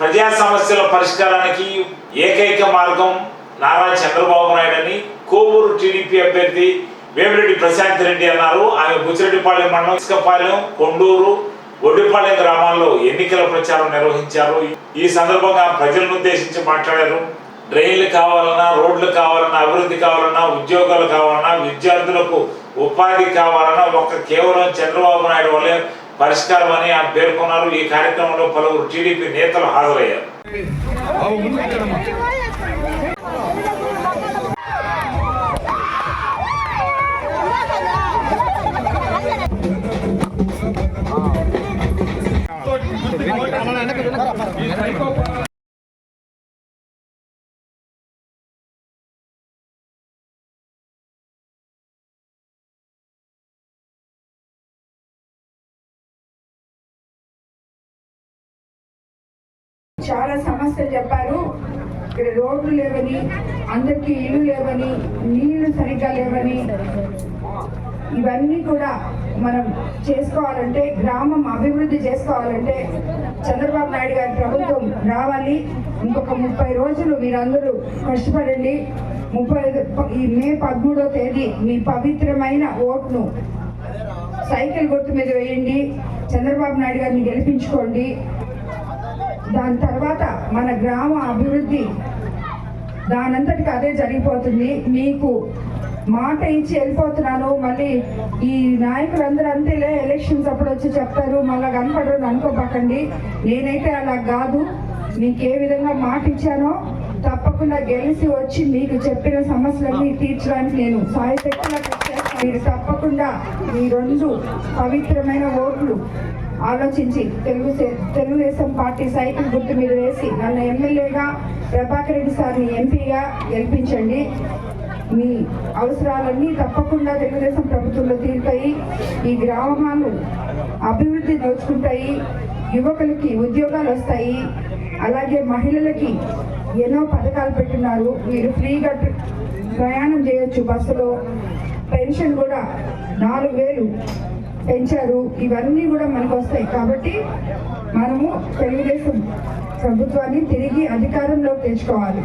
ప్రజా సమస్యల పరిష్కారానికి ఏకైక మార్గం నారా చంద్రబాబు నాయుడు అని కోవూరు టీడీపీ అభ్యర్థి వేమిరెడ్డి ప్రశాంత్ రెడ్డి అన్నారు. ఆమె బుచ్చిరెడ్డిపాలెం మండలం ఇసుకపాలెం కొండూరు ఒడ్డిపాలెం గ్రామాల్లో ఎన్నికల ప్రచారం నిర్వహించారు. ఈ సందర్భంగా ప్రజలను ఉద్దేశించి మాట్లాడారు. డ్రైన్లు కావాలన్నా రోడ్లు కావాలన్నా అభివృద్ధి కావాలన్నా ఉద్యోగాలు కావాలన్నా విద్యార్థులకు ఉపాధి కావాలన్నా ఒక్క కేవలం చంద్రబాబు నాయుడు వల్లే పరిష్కారం అని ఆమె పేర్కొన్నారు. ఈ కార్యక్రమంలో పలువురు టీడీపీ నేతలు హాజరయ్యారు. చాలా సమస్యలు చెప్పారు. ఇక్కడ రోడ్లు లేవని అందరికీ ఇల్లు లేవని నీళ్ళు సరిగ్గా లేవని. ఇవన్నీ కూడా మనం చేసుకోవాలంటే గ్రామం అభివృద్ధి చేసుకోవాలంటే చంద్రబాబు నాయుడు గారి ప్రభుత్వం రావాలి. ఇంకొక ముప్పై రోజులు మీరందరూ కష్టపడండి. ముప్పై ఈ మే పదమూడో తేదీ మీ పవిత్రమైన ఓట్ను సైకిల్ గుర్తు మీద వేయండి. చంద్రబాబు నాయుడు గారిని గెలిపించుకోండి. దాని తర్వాత మన గ్రామ అభివృద్ధి దానంతటికి అదే జరిగిపోతుంది. మీకు మాట ఇచ్చి వెళ్ళిపోతున్నాను. మళ్ళీ ఈ నాయకులందరూ అంతేలే ఎలక్షన్స్ అప్పుడు వచ్చి చెప్తారు. మళ్ళీ కనపడరు అని నేనైతే అలా కాదు. మీకు ఏ విధంగా మాట ఇచ్చానో తప్పకుండా గెలిచి వచ్చి మీకు చెప్పిన సమస్యలన్నీ తీర్చడానికి నేను సాయశక్తులా మీరు తప్పకుండా ఈ రెండు పవిత్రమైన ఓట్లు ఆలోచించి తెలుగు తెలుగుదేశం పార్టీ సైకిల్ గుర్తు మీద వేసి నన్ను ఎమ్మెల్యేగా ప్రభాకర్ రెడ్డి సార్ని ఎంపీగా గెలిపించండి. మీ అవసరాలన్నీ తప్పకుండా తెలుగుదేశం ప్రభుత్వంలో తీరుతాయి. ఈ గ్రామాలు అభివృద్ధి దోచుకుంటాయి. యువకులకి ఉద్యోగాలు వస్తాయి. అలాగే మహిళలకి ఎన్నో పథకాలు పెట్టున్నారు మీరు ఫ్రీగా ప్రయాణం చేయొచ్చు బస్సులో. పెన్షన్ కూడా నాలుగు వేలు పెంచారు. ఇవన్నీ కూడా మనకు వస్తాయి. కాబట్టి మనము తెలుగుదేశం ప్రభుత్వాన్ని తిరిగి అధికారంలోకి తెచ్చుకోవాలి.